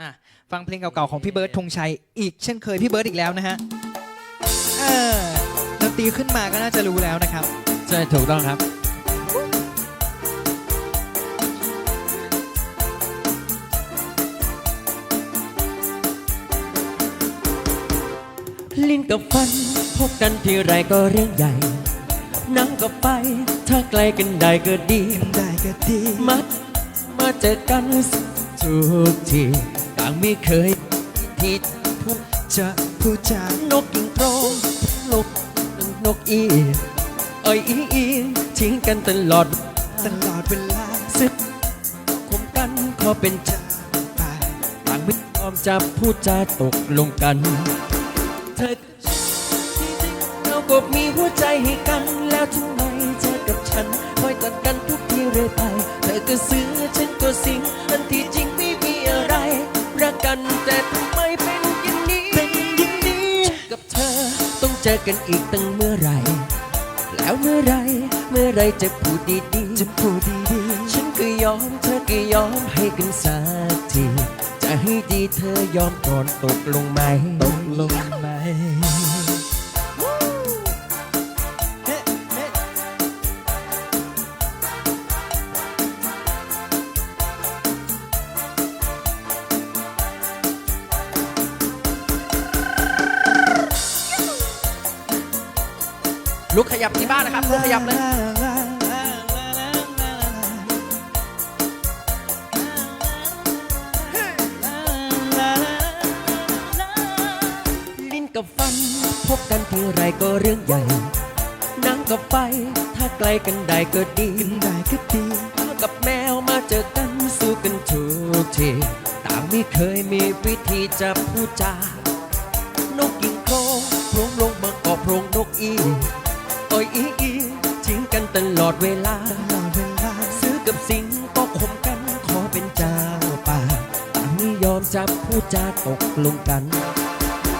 อะฟังเพลงเก่าๆของพี่เบิร์ดธงชัยอีกเช่นเคยพี่เบิร์ดอีกแล้วนะฮะเออดนตรีขึ้นมาก็น่าจะรู้แล้วนะครับ ใช่ถูกต้องครับ ลิ้นกับฟัน พบกันทีไรก็เรื่องใหญ่หนังกับไฟถ้าไกลกันได้ก็ดี ได้ก็ดี มามาเจอกัน ทุกทีต่างไม่เคยที่พูดจะพูดจานกกิ่งโปรงนกนกอีเอ้ยอีอีทิ้งกันตลอดตลอดเวลาซึกคมกันขอเป็นจ้าไปต่างไม่ยอมจะพูดจาตกลงกัน เธอเราก็มีหัวใจให้กันแล้วทำไมเธอกับฉันคอยตัดกันทุกทีเรื่อยไปเธอก็ซื้อ เจอกันอีกตั้งเมื่อไหรแล้วเมื่อไหรเมื่อไหรจะพูดดีๆ จะพูดดีฉันก็ยอมเธอก็ยอมให้กันสักที จะให้ดีเธอยอมก่อนตกลงไหมๆตกลงไหม ลุกขยับที่บ้านนะครับลุกขยับเลยลิ้นกับฟัน พบกันทีไรก็เรื่องใหญ่หนังกับไฟถ้าไกลกันได้ก็ดีกันได้ก็ดีหมากับแมวมาเจอกันสู้กันทุกทีต่างไม่เคยมีวิธีจะพูดจานกกิ่ง อดเวลาตลอดเวลา ซื้อกับสิงก็คมกันขอเป็นเจ้าป่าต่างไม่ยอมจะพูดจาตกลงกัน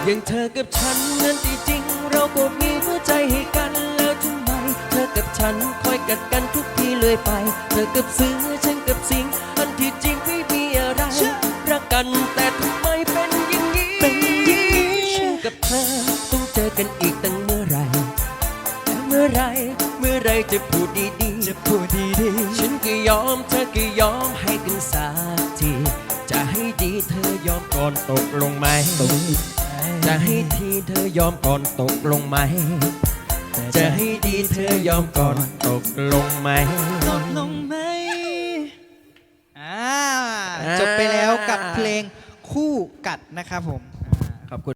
อย่างเธอกับฉันนั้นที่จริง เราก็มีหัวใจให้กันแล้วทำไม เธอกับฉันคอยกัดกันทุกทีเลยไป เธอกับซื้อฉันกับสิง อันที่จริงไม่มีอะไรรักกันแต่ทำไมเป็นอย่างนี้เป็นอย่างนี้ฉันกับเธอต้องเจอ จะพูดดีดีฉันก็ยอมเธอก็ยอมให้กันสักที จะให้ดีเธอยอมก่อนตกลงไหม จะให้ทีเธอยอมก่อนตกลงไหม จะให้ดีเธอยอมก่อนตกลงไหมตกลงไหมอ่าจบไปแล้วกับเพลงคู่กัดนะครับผม ขอบคุณ